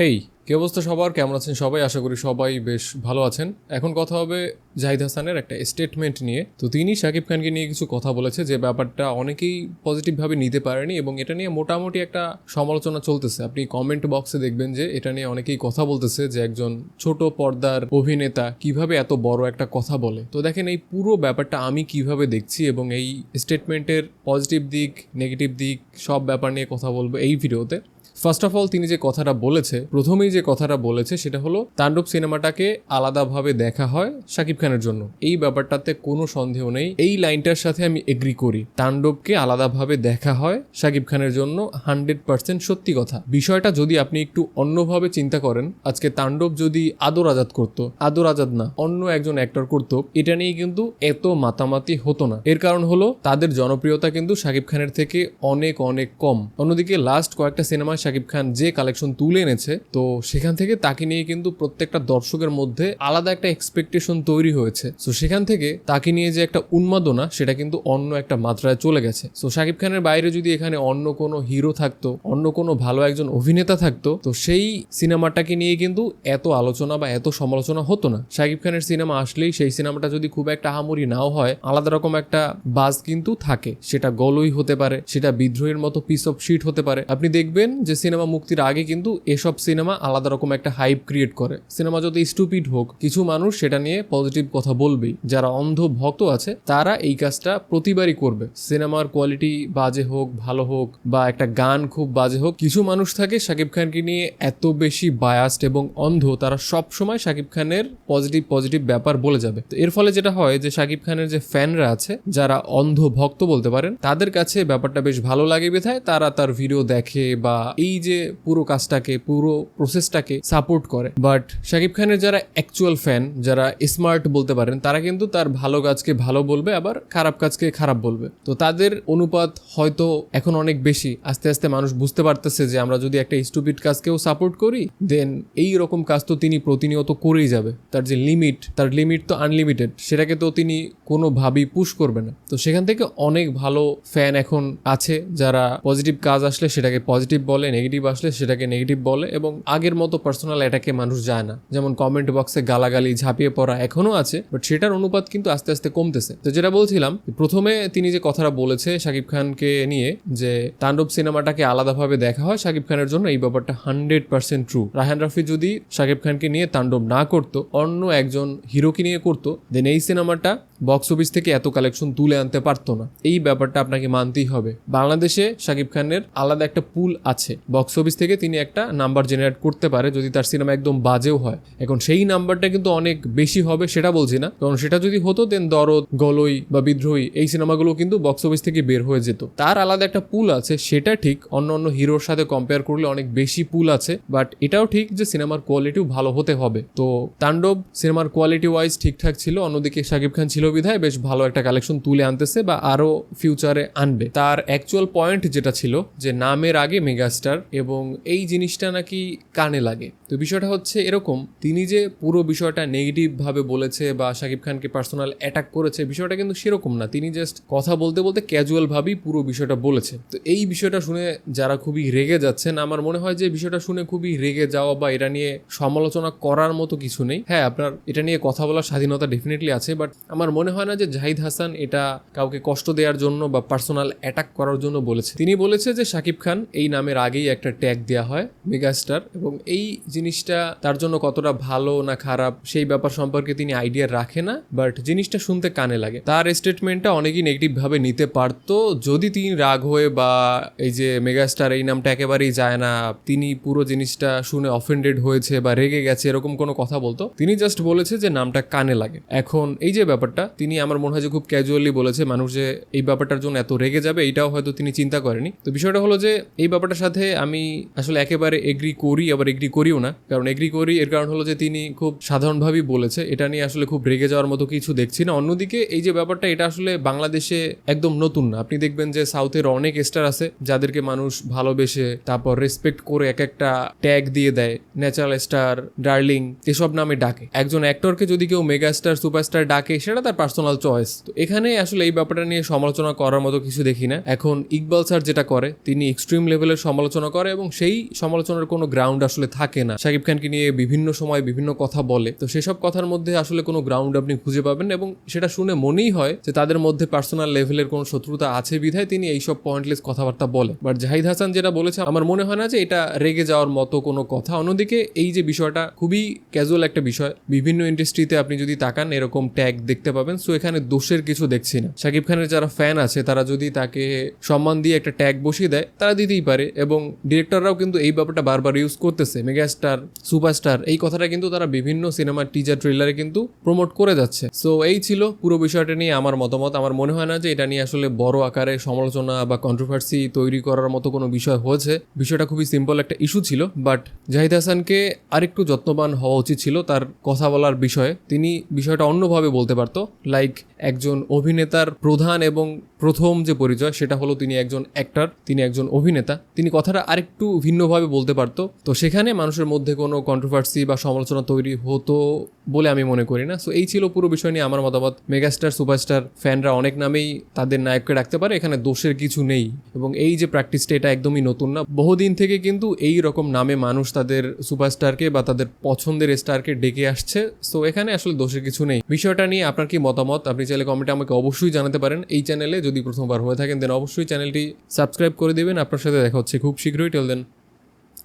হেই, কি অবস্থা সবার? কেমন আছেন সবাই? আশা করি সবাই বেশ ভালো আছেন। এখন কথা হবে জাহিদ হাসানের একটা স্টেটমেন্ট নিয়ে। তো তিনি শাকিব খানকে নিয়ে কিছু কথা বলেছে, যে ব্যাপারটা অনেকেই পজিটিভভাবে নিতে পারেনি এবং এটা নিয়ে মোটামুটি একটা সমালোচনা চলতেছে। আপনি কমেন্ট বক্সে দেখবেন যে এটা নিয়ে অনেকেই কথা বলতেছে যে একজন ছোট পর্দার অভিনেতা কীভাবে এত বড় একটা কথা বলে। তো দেখেন, এই পুরো ব্যাপারটা আমি কীভাবে দেখছি এবং এই স্টেটমেন্টের পজিটিভ দিক নেগেটিভ দিক, সব ব্যাপার নিয়ে কথা বলব এই ভিডিওতে ফার্স্ট অফ অল তিনি যে কথাটা বলেছে, প্রথমেই যে কথাটা বলেছে, সেটা হলো তাণ্ডব সিনেমাটাকে আলাদাভাবে দেখা হয় শাকিব খানের জন্য। এই ব্যাপারটাতে কোনো সন্দেহ নেই। এই লাইনটার সাথে আমি এগ্রি করি। তাণ্ডবকে আলাদাভাবে দেখা হয় শাকিব খানের জন্য হান্ড্রেড পার্সেন্ট সত্যি কথা। বিষয়টা যদি আপনি একটু অন্যভাবে চিন্তা করেন, আজকে তাণ্ডব যদি আদর আজাদ করতো, আদর আজাদ না, অন্য একজন অ্যাক্টর করতো, এটা নিয়ে কিন্তু এত মাতামাতি হতো না। এর কারণ হলো তাদের জনপ্রিয়তা কিন্তু শাকিব খানের থেকে অনেক অনেক কম। অন্যদিকে লাস্ট কয়েকটা সিনেমায় শাকিব খান যে কালেকশন তুলে এনেছে, তো সেখান থেকে তাকে নিয়ে কিন্তু প্রত্যেকটা দর্শকের মধ্যে আলাদা একটা এক্সপেকটেশন তৈরি হয়েছে। তো সেখান থেকে তাকে নিয়ে যে একটা উন্মাদনা, সেটা কিন্তু অন্য একটা মাত্রায় চলে গেছে। তো শাকিব খানের বাইরে যদি এখানে অন্য কোনো হিরো থাকতো, অন্য কোনো ভালো একজন অভিনেতা থাকতো, তো সেই সিনেমাটাকে নিয়ে কিন্তু এত আলোচনা বা এত সমালোচনা হতো না। শাকিব খানের সিনেমা আসলেই সেই সিনেমাটা যদি খুব একটা হামুরি নাও হয়, আলাদা রকম একটা বাজ কিন্তু থাকে। সেটা গলই হতে পারে, সেটা বিদ্রোহের মতো পিস অফ শিট হতে পারে। আপনি দেখবেন যে সিনেমা মুক্তির আগে কিন্তু এসব সিনেমা আলাদা রকম একটা হাইপ ক্রিয়েট করে। সিনেমা যত স্টুপিড হোক, কিছু মানুষ সেটা নিয়ে পজিটিভ কথা বলবেই। যারা অন্ধ ভক্ত আছে, তারা এই কাজটা প্রতিবারই করবে। সিনেমার কোয়ালিটি বাজে হোক, ভালো হোক, বা একটা গান খুব বাজে হোক, কিছু মানুষ থাকে শাকিব খানকে নিয়ে এত বেশি বায়াস্ট এবং অন্ধ, তারা সব সময় শাকিব খানের পজিটিভ পজিটিভ ব্যাপার বলে যাবে। তো এর ফলে যেটা হয় যে শাকিব খানের যে ফ্যানরা আছে, যারা অন্ধ ভক্ত বলতে পারেন, তাদের কাছে ব্যাপারটা বেশ ভালো লাগে বেথায় তারা তার ভিডিও দেখে বা এই যে পুরো কাজটাকে, পুরো প্রসেসটাকে সাপোর্ট করে। বাট শাকিব খানের যারা অ্যাকচুয়াল ফ্যান যারা স্মার্ট বলতে পারেন, তারা কিন্তু তার ভালো কাজকে ভালো বলবে, আবার খারাপ কাজকে খারাপ বলবে। তো তাদের অনুপাত হয়তো এখন অনেক বেশি। আস্তে আস্তে মানুষ বুঝতে পারতেছে যে আমরা যদি একটা স্টুপিড কাজকেও সাপোর্ট করি দেন এই রকম কাজ তো তিনি প্রতিনিয়ত করেই যাবে। তার যে লিমিট তার লিমিট তো আনলিমিটেড সেটাকে তো তিনি কোনোভাবেই পুশ করবে না। তো সেখান থেকে অনেক ভালো ফ্যান এখন আছে, যারা পজিটিভ কাজ আসলে সেটাকে পজিটিভ বলে। নেগেটিভ আসলে সেটাকে নেগেটিভ বলে এবং আগের মতো পার্সোনাল অ্যাটাকে মানুষ যায় না। যেমন কমেন্ট বক্সে গালাগালি, ঝাঁপিয়ে পড়া এখনও আছে বাট সেটার অনুপাত কিন্তু আস্তে আস্তে কমতেছে। তো যেটা বলছিলাম, প্রথমে তিনি যে কথাটা বলেছে শাকিব খানকে নিয়ে যে তাণ্ডব সিনেমাটাকে আলাদাভাবে দেখা হয় শাকিব খানের জন্য, এই ব্যাপারটা hundred percent true Raihan Rafi যদি শাকিব খানকে নিয়ে তাণ্ডব না করতো, অন্য একজন হিরোকে নিয়ে করতো দেন এই সিনেমাটা বক্স অফিস থেকে এত কালেকশন তুলে আনতে পারতো না। এই ব্যাপারটা আপনাকে মানতেই হবে। বাংলাদেশে শাকিব খানের আলাদা একটা পুল আছে। বক্স অফিস থেকে তিনি একটা নাম্বার জেনারেট করতে পারে যদি তার সিনেমা একদম বাজেও হয়। এখন সেই নাম্বারটা কিন্তু অনেক বেশি হবে সেটা বলছি না। কারণ সেটা যদি হতো দেন দরদ, গলই বা বিদ্রোহী এই সিনেমাগুলো কিন্তু বক্স অফিস থেকে বের হয়ে যেত। তার আলাদা একটা পুল আছে, সেটা ঠিক অন্য অন্য হিরোর সাথে কম্পেয়ার করলে অনেক বেশি পুল আছে। বাট এটাও ঠিক যে সিনেমার কোয়ালিটিও ভালো হতে হবে। তো তাণ্ডব সিনেমার কোয়ালিটি ওয়াইজ ঠিকঠাক ছিল, অন্যদিকে শাকিব খান ছিল বিধায় বেশ ভালো একটা কালেকশন তুলে আনতেছে বা আরও ফিউচারে আনবে। তার অ্যাকচুয়াল পয়েন্ট যেটা ছিল যে নামের আগে মেগাস্টার এবং এই জিনিসটা নাকি কানে লাগে। তো বিষয়টা হচ্ছে এরকম, তিনি যে পুরো বিষয়টা নেগেটিভভাবে বলেছে বা শাকিব খানকে পার্সোনাল অ্যাটাক করেছে, বিষয়টা কিন্তু সেরকম না। তিনি জাস্ট কথা বলতে বলতে ক্যাজুয়ালভাবেই পুরো বিষয়টা বলেছে। তো এই বিষয়টা শুনে যারা খুবই রেগে যাচ্ছেন, আমার মনে হয় যে বিষয়টা শুনে খুবই রেগে যাওয়া বা এটা নিয়ে সমালোচনা করার মতো কিছু নেই। হ্যাঁ আপনার এটা নিয়ে কথা বলার স্বাধীনতা ডেফিনেটলি আছে বাট আমার মনে হয় না যে জাহিদ হাসান এটা কাউকে কষ্ট দেওয়ার জন্য বা পার্সোনাল অ্যাটাক করার জন্য বলেছে। তিনি বলেছে যে শাকিব খান এই নামের আগেই একটা ট্যাগ দেওয়া হয় মেগাস্টার এবং এই জিনিসটা তার জন্য কতটা ভালো না খারাপ সেই ব্যাপার সম্পর্কে তিনি আইডিয়া রাখে না বাট জিনিসটা শুনতে কানে লাগে। তার স্টেটমেন্টটা অনেকেই নেগেটিভ ভাবে নিতে পারতো। যদি তিনি রাগ হয়ে বা এই যে মেগাস্টার এই নামটা একেবারেই যায় না, তিনি পুরো জিনিসটা শুনে অফেন্ডেড হয়েছে বা রেগে গেছে এরকম কোনো কথা বলতো, তিনি জাস্ট বলেছে যে নামটা কানে লাগে। এখন এই যে ব্যাপারটা তিনি আমার মনে হয় যে খুব ক্যাজুয়ালি বলেছে, মানুষ যে এই ব্যাপারটার জন্য এত রেগে যাবে, এটাও হয়তো তিনি চিন্তা করেনি। তো বিষয়টা হলো যে, এই ব্যাপারটার সাথে আমি আসলে একেবারে এগ্রি করি, আবার এগ্রি করিও না। কারণ এগ্রি করি, এর কারণ হলো যে, তিনি খুব সাধারণভাবেই বলেছে, এটা নিয়ে আসলে খুব রেগে যাওয়ার মতো কিছু দেখছি না। অন্যদিকে, এই যে ব্যাপারটা, এটা আসলে বাংলাদেশে একদম নতুন না। আপনি দেখবেন যে সাউথের অনেক স্টার আছে, যাদেরকে মানুষ ভালোবেসে, তারপর রেসপেক্ট করে এক একটা ট্যাগ দিয়ে দেয় ন্যাচারাল স্টার ডার্লিং এসব নামে ডাকে। একজন অ্যাক্টরকে যদি কেউ মেগা স্টার সুপারস্টার ডাকে, সেটা তার পার্সোনাল চয়েস তো এখানে আসলে এই ব্যাপারটা নিয়ে সমালোচনা করার মতো কিছু দেখি না। এখন ইকবাল স্যার যেটা করে, তিনি এক্সট্রিম লেভেলের সমালোচনা করে এবং সেই সমালোচনার কোনো গ্রাউন্ড আসলে থাকে না। শাকিব খানকে নিয়ে বিভিন্ন সময় বিভিন্ন কথা বলে। তো সেসব কথার মধ্যে আসলে কোনো গ্রাউন্ড আপনি খুঁজে পাবেন এবং সেটা শুনে মনেই হয় যে তাদের মধ্যে পার্সোনাল লেভেলের কোনো শত্রুতা আছে বিধায় তিনি এইসব পয়েন্টলেস কথাবার্তা বলে। বাট জাহিদ হাসান যেটা বলেছে, আমার মনে হয় না যে এটা রেগে যাওয়ার মতো কোনো কথা। অন্যদিকে এই যে বিষয়টা খুবই ক্যাজুয়াল একটা বিষয়। বিভিন্ন ইন্ডাস্ট্রিতে আপনি যদি তাকান, এরকম ট্যাগ দেখতে পাবেন। সো এখানে দোষের কিছু দেখছি না। শাকিব খানের যারা ফ্যান আছে, তারা যদি তাকে সম্মান দিয়ে একটা ট্যাগ বসিয়ে দেয়, তারা দিতেই পারে। এবং ডিরেক্টররাও কিন্তু এই ব্যাপারটা বারবার ইউজ করতেছে। মেগাস্টার সুপারস্টার এই কথাটা কিন্তু তারা বিভিন্ন সিনেমার টিজার ট্রেলারে কিন্তু প্রমোট করে যাচ্ছে। সো এই ছিল পুরো বিষয়টা নিয়ে আমার মতামত। আমার মনে হয় না যে এটা নিয়ে আসলে বড় আকারে সমালোচনা বা কন্ট্রোভার্সি তৈরি করার মতো কোনো বিষয় হয়েছে। বিষয়টা খুবই সিম্পল একটা ইস্যু ছিল। বাট জাহিদ হাসানকে আরেকটু যত্নবান হওয়া উচিত ছিল তার কথা বলার বিষয়ে। তিনি বিষয়টা অন্যভাবে বলতে পারতো। লাইক একজন অভিনেতার প্রধান এবং প্রথম যে পরিচয় সেটা হলো তিনি একজন অ্যাক্টার তিনি একজন অভিনেতা। তিনি কথাটা আরেকটু ভিন্নভাবে বলতে পারতো। তো সেখানে মানুষের মধ্যে কোনো কন্ট্রোভার্সি বা সমালোচনা তৈরি হতো বলে আমি মনে করি না। সো এই ছিল পুরো বিষয় নিয়ে আমার মতামত। মেগাস্টার সুপারস্টার ফ্যানরা অনেক নামেই তাদের নায়ককে রাখতে পারে, এখানে দোষের কিছু নেই। এবং এই যে প্র্যাকটিসটা এটা একদমই নতুন না। বহুদিন থেকে কিন্তু এই রকম নামে মানুষ তাদের সুপারস্টারকে বা তাদের পছন্দের স্টারকে ডেকে আসছে। সো এখানে আসলে দোষের কিছু নেই। বিষয়টা নিয়ে আপনার কি মতামত? আপনি চাইলে কমেন্টে আমাকে অবশ্যই জানাতে পারেন। এই চ্যানেলে যদি প্রথমবার হয়ে থাকেন দেন অবশ্যই চ্যানেলটি সাবস্ক্রাইব করে দেবেন। আপনার সাথে দেখা হচ্ছে খুব শীঘ্রই। Till then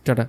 tata.